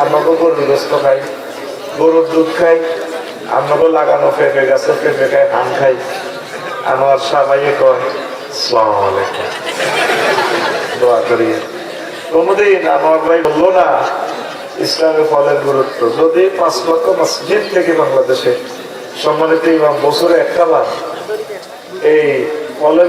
আমরা গরুর দুধ খাই লাগানো পেঁপে পেঁপে খাই, ধান খাই। দোয়া কোনদিন আমার ভাই বলল না ইসলামের ফলের গুরুত্ব। যদি পাঁচ লক্ষ মসজিদ থেকে বাংলাদেশে সম্মানিত ইমাম বছরে একটা বার এই ফলের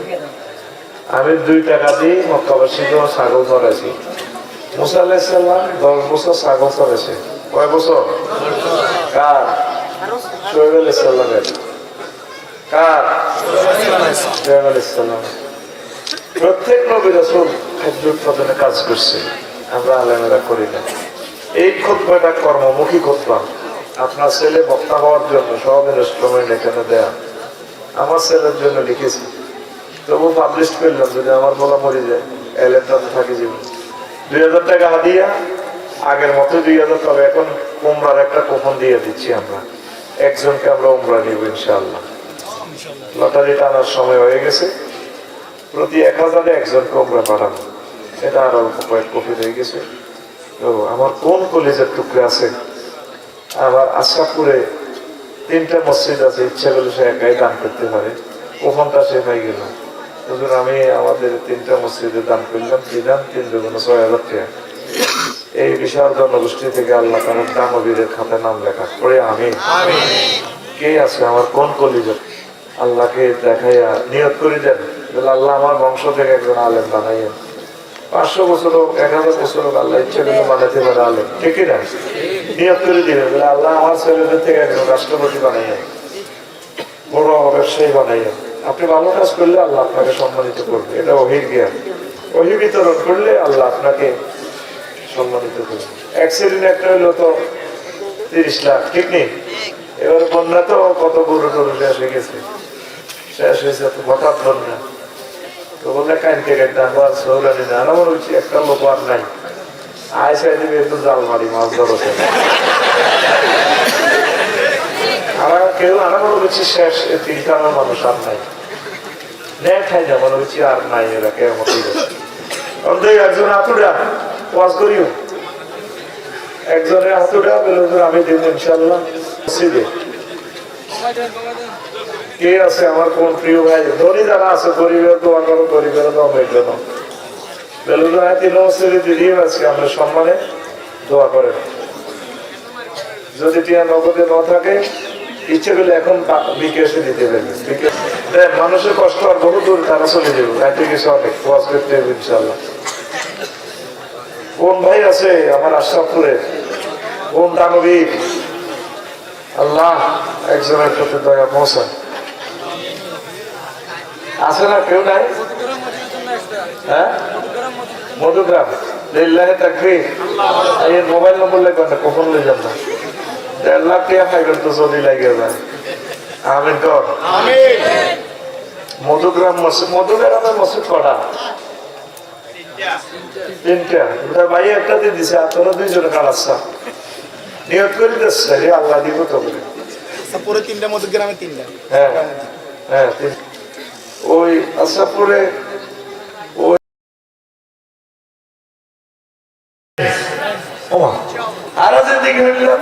আমি দুই টাকা দিয়ে মক্কাবাসীকেও ছাগল ধরেছি। মুসা আলাইসাল্লাম দশ বছর ছাগল ধরেছে। কয় বছর? কার? কার? প্রত্যেক নবী খাদ্য উৎপাদনে কাজ করছে। আমরা আলেমেরা করি না। এই খোদ্বাটা কর্মমুখী খোদ্া আপনার ছেলে বক্তা হওয়ার জন্য সব ইনস্ট্রুমেন্ট এখানে দেয়া। আমার ছেলের জন্য লিখেছি। তবু পাবলিশ করলাম, যদি আমার বলা মরে যায় এলেটাতে থাকি জীবন। দুই হাজার টাকা হাদিয়া, আগের মতো দুই হাজার তবে এখন উমরার একটা কুপন দিয়ে দিচ্ছি আমরা। একজনকে আমরা উমরা নিব ইনশাআল্লাহ। লটারি টানার সময় হয়ে গেছে। প্রতি এক হাজারে একজনকে উমরা পাঠানো এটা আর কয়েক কপি হয়ে গেছে। তো আমার কোন কলেজের টুকরে আছে? আমার আশাপুরে তিনটা মসজিদ আছে, ইচ্ছা করলে সে একাই দান করতে পারে। ওখানটা সে পাই গেল। হুজুর আমি আমাদের তিনটা মসজিদে দান করলাম কি দান তিন দুগুণ ছয় হাজার টাকা। এই বিশাল জনগোষ্ঠী থেকে আল্লাহ তার দানবীরের খাতে নাম লেখা। করে আমি কে আছে আমার কোন কলিজত আল্লাহকে দেখাইয়া নিয়ত করে দেন। আল্লাহ আমার বংশ থেকে একজন আলেম বানাইয়া পাঁচশো বছর হোক এক হাজার বছর হোক আল্লাহ ইচ্ছে করলে বানাতে পারে আলেম। ঠিকই না নিয়ত করে দিবেন। আল্লাহ আমার ছেলেদের থেকে একজন রাষ্ট্রপতি বানাইয়া বড় ব্যবসায়ী বানাইয়া আপনি ভালো কাজ করলে আল্লাহ আপনাকে সম্মানিত করবে। এটা অহির জ্ঞান। অহি বিতরণ করলে আল্লাহ আপনাকে সম্মানিত করবে। অ্যাক্সিডেন্ট একটা হইল তো তিরিশ লাখ, ঠিক নেই? এবার বন্যা তো কত গরু টরু শেষ হয়ে গেছে। শেষ হয়েছে তো হঠাৎ বন্যা। তো বললে কানকে একটা আবার সৌরানি না, আমার হচ্ছে একটা লোক আর নাই। আয়সাই দিবে একটু জাল মারি, মাছ ধরো কেউ আর মনে হচ্ছে শেষ তিনটা মানুষ আর নাই। নেয় খাই না মনে হচ্ছে আর নাই এরা কেমন অর্ধেক একজন হাতুড়া, ওয়াজ করিও। একজনের হাতুড়া বলে আমি দিব ইনশাল্লাহ কে আছে আমার কোন প্রিয় ভাই? ধনী যারা আছে, গরিবের দোয়া করো, গরিবের দোয়া মেঘলে না বেলুদা তিন মসজিদে দিদিও আজকে আমরা সম্মানে দোয়া করেন। যদি টিয়া নগদে না থাকে ইচ্ছে করলে এখন বিকাশে দিতে পারবে মানুষের কষ্ট আর বহু দূর তারা চলে যাবে। রাইতে কিছু অনেক, ওয়াজ করতে হবে ইনশাল্লাহ কোন ভাই আছে আমার আশরাফপুরে কোন দানবীর আল্লাহ, একজনের প্রতি দয়া পৌঁছা আছে না কেউ নাই? হ্যাঁ? মধুগ্রাম। লিল্লাহে মোবাইল নম্বর লেখা না, কখন লই যাব না? দেড় লাখ টাকা ফাইবার তো চলি লাগে যায়। আমিন কর। মধুগ্রাম মসজিদ মধুগ্রামের মসজিদ কটা? তিনটা। ওটা ভাই একটা দিয়ে দিছে আর তোরা দুইজনে কালাচ্ছা। নিয়ত করে দিচ্ছে রে আল্লাহ দিব তো। বলে পুরো তিনটা মধু গ্রামে তিনটা। হ্যাঁ হ্যাঁ তিন- ওই ওই ওমা। আর আছে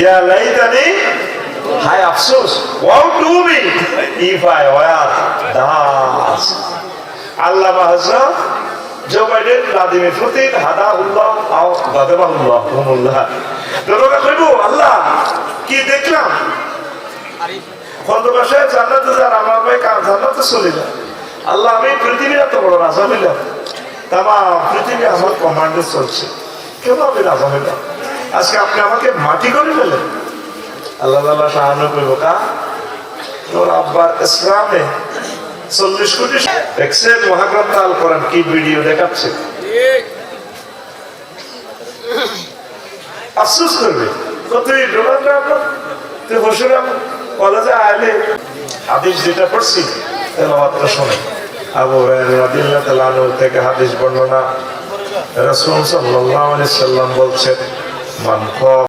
ইয়া লাইতানি হায় আফসোস wow to me if I were dust আল্লাহ হযরত জো বাইডেন লাদিমে ফুতিন হাদাহুল্লাহ আও গাদাবাহুল্লাহ হুমুল্লাহ। তোরা কইব আল্লাহ কি দেখলাম? খন্দকাশে জান্নাতে যার আমার ভাই জান্নাতে চলে যায়। আল্লাহ আমি পৃথিবীর এত বড় রাজা হইলাম। তামা পৃথিবী আমার কমান্ডে চলছে। কেন আমি রাজা হইলাম? আজকে আপনি আমাকে মাটি করে ফেলেন আল্লাহ সাহায্য করব, কা? তোর আব্বার ইসলামে চল্লিশ কোটি করেন কি ভিডিও দেখাচ্ছে? আফসোস করবে। তুই তুই বসুরাম কলেজে আইলে হাদিস যেটা পড়ছি তেলাওয়াত শোনে আবু রাদিল্লাহ থেকে হাদিস বর্ণনা রাসূল সাল্লাল্লাহু সাল্লাম বলছেন মান